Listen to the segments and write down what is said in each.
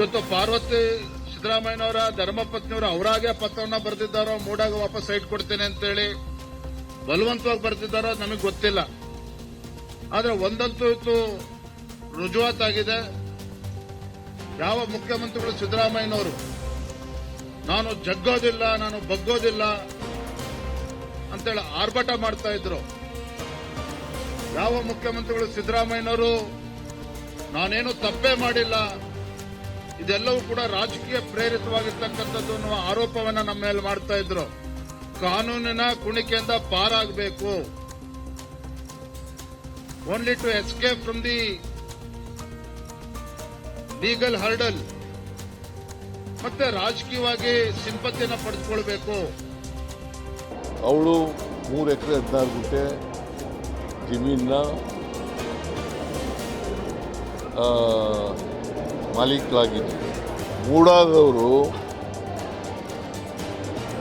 ಇವತ್ತು ಪಾರ್ವತಿ ಸಿದ್ದರಾಮಯ್ಯನವರ ಧರ್ಮಪತ್ನಿಯವರು ಅವರಾಗೆ ಪತ್ರವನ್ನ ಬರೆದಿದ್ದಾರೋ, ಮೂಡಾಗ ವಾಪಸ್ ಸೈಟ್ ಕೊಡ್ತೇನೆ ಅಂತೇಳಿ ಬಲವಂತವಾಗಿ ಬರ್ತಿದ್ದಾರೋ ನಮಗೆ ಗೊತ್ತಿಲ್ಲ. ಆದ್ರೆ ಒಂದಂತೂ ಇವತ್ತು ರುಜುವಾತಾಗಿದೆ ಯಾವ ಮುಖ್ಯಮಂತ್ರಿಗಳು ಸಿದ್ದರಾಮಯ್ಯನವರು, ನಾನು ಜಗ್ಗೋದಿಲ್ಲ, ನಾನು ಬಗ್ಗೋದಿಲ್ಲ ಅಂತೇಳಿ ಆರ್ಭಟ ಮಾಡ್ತಾ ಇದ್ರು. ಯಾವ ಮುಖ್ಯಮಂತ್ರಿಗಳು ಸಿದ್ದರಾಮಯ್ಯನವರು, ನಾನೇನು ತಪ್ಪೇ ಮಾಡಿಲ್ಲ. ಇದೆಲ್ಲವೂ ಕೂಡ ರಾಜಕೀಯ ಪ್ರೇರಿತವಾಗಿರ್ತಕ್ಕಂಥದ್ದು ಅನ್ನುವ ಆರೋಪವನ್ನ ನಮ್ಮ ಮೇಲೆ ಮಾಡ್ತಾ ಇದ್ರು. ಕಾನೂನಿನ ಕುಣಿಕೆಯಿಂದ ಪಾರಾಗಬೇಕು. Only to escape from the legal hurdle ಮತ್ತೆ ರಾಜಕೀಯವಾಗಿ ಸಿಂಪತ್ತಿನ ಪಡೆದುಕೊಳ್ಬೇಕು. ಅವಳು ಮೂರು ಎಕರೆ ಹದಿನಾರು ಗುಂಟೆ ಜಮೀನ ಮಾಲೀಕರಾಗಿದ್ದರು. ಮೂಡಾದವರು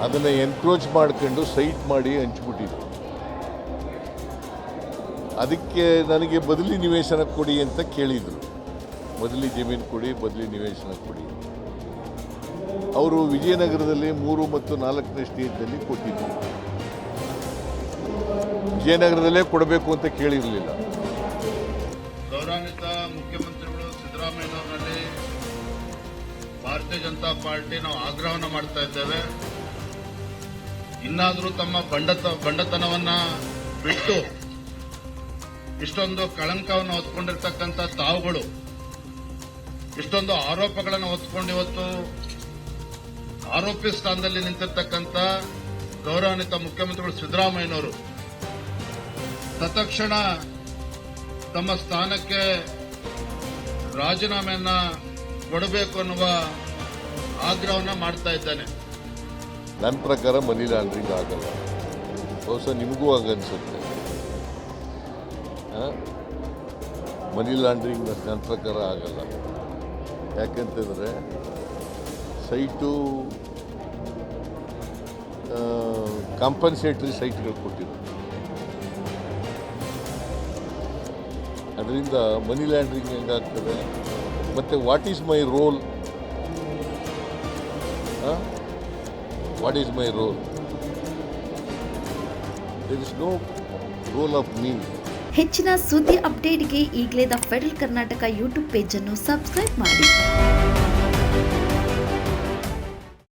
ಅದನ್ನು ಎನ್ಕ್ರೋಚ್ ಮಾಡ್ಕೊಂಡು ಸೈಟ್ ಮಾಡಿ ಹಂಚ್ಬಿಟ್ಟಿದ್ರು. ಅದಕ್ಕೆ ನನಗೆ ಬದಲಿ ನಿವೇಶನ ಕೊಡಿ ಅಂತ ಕೇಳಿದರು. ಬದಲಿ ಜಮೀನು ಕೊಡಿ, ಬದಲಿ ನಿವೇಶನ ಕೊಡಿ. ಅವರು ವಿಜಯನಗರದಲ್ಲಿ ಮೂರು ಮತ್ತು ನಾಲ್ಕನೇ ಸ್ಟೇಜ್ನಲ್ಲಿ ಕೊಟ್ಟಿದ್ದರು ವಿಜಯನಗರದಲ್ಲೇ ಕೊಡಬೇಕು ಅಂತ ಕೇಳಿರಲಿಲ್ಲ. ಮುಖ್ಯಮಂತ್ರಿಗಳು ಸಿದ್ದರಾಮಯ್ಯನವರಲ್ಲಿ ಭಾರತೀಯ ಜನತಾ ಪಾರ್ಟಿ ನಾವು ಆಗ್ರಹವನ್ನು ಮಾಡ್ತಾ ಇದ್ದೇವೆ. ಇನ್ನಾದರೂ ತಮ್ಮ ಬಂಡತ, ಬಂಡತನವನ್ನ ಬಿಟ್ಟು ಇಷ್ಟೊಂದು ಕಳಂಕವನ್ನು ಹೊತ್ಕೊಂಡಿರ್ತಕ್ಕಂಥ ತಾವುಗಳು, ಇಷ್ಟೊಂದು ಆರೋಪಗಳನ್ನು ಹೊತ್ಕೊಂಡು ಇವತ್ತು ಆರೋಪಿ ಸ್ಥಾನದಲ್ಲಿ ನಿಂತಿರ್ತಕ್ಕಂಥ ಗೌರವಾನ್ವಿತ ಮುಖ್ಯಮಂತ್ರಿಗಳು ಸಿದ್ದರಾಮಯ್ಯನವರು, ತತ್ಕ್ಷಣ ತಮ್ಮ ಸ್ಥಾನಕ್ಕೆ ರಾಜೀನಾಮೆಯನ್ನ ಕೊಡಬೇಕು ಅನ್ನುವ ಆಗ್ರಹವನ್ನ ಮಾಡ್ತಾ ಇದ್ದಾನೆ. ನನ್ನ ಪ್ರಕಾರ ಮನಿ ಲಾಂಡ್ರಿಂಗ್ ಆಗಲ್ಲ. ಬಹುಶಃ ನಿಮಗೂ ಆಗನ್ಸುತ್ತೆ ಮನಿ ಲಾಂಡ್ರಿಂಗ್ ನನ್ನ ಪ್ರಕಾರ ಆಗಲ್ಲ. ಯಾಕೆಂತಂದರೆ ಸೈಟು ಕಾಂಪನ್ಸೇಟ್ರಿ ಸೈಟ್ಗಳು ಕೊಟ್ಟಿದ್ರು ಅದರಿಂದ ಮನಿ ಲ್ಯಾಂಡ್ರಿಂಗ್ ಹೆಂಗಾಗ್ತದೆ? ಮತ್ತು what is my role what is my role there is no role of me ಹೆಚ್ಚಿನ ಸುದ್ದಿ ಅಪ್ಡೇಟ್ಗೆ ಈಗಲೇ ದ ಫೆಡರಲ್ ಕರ್ನಾಟಕ ಯೂಟ್ಯೂಬ್ ಪೇಜನ್ನು ಸಬ್ಸ್ಕ್ರೈಬ್ ಮಾಡಿ.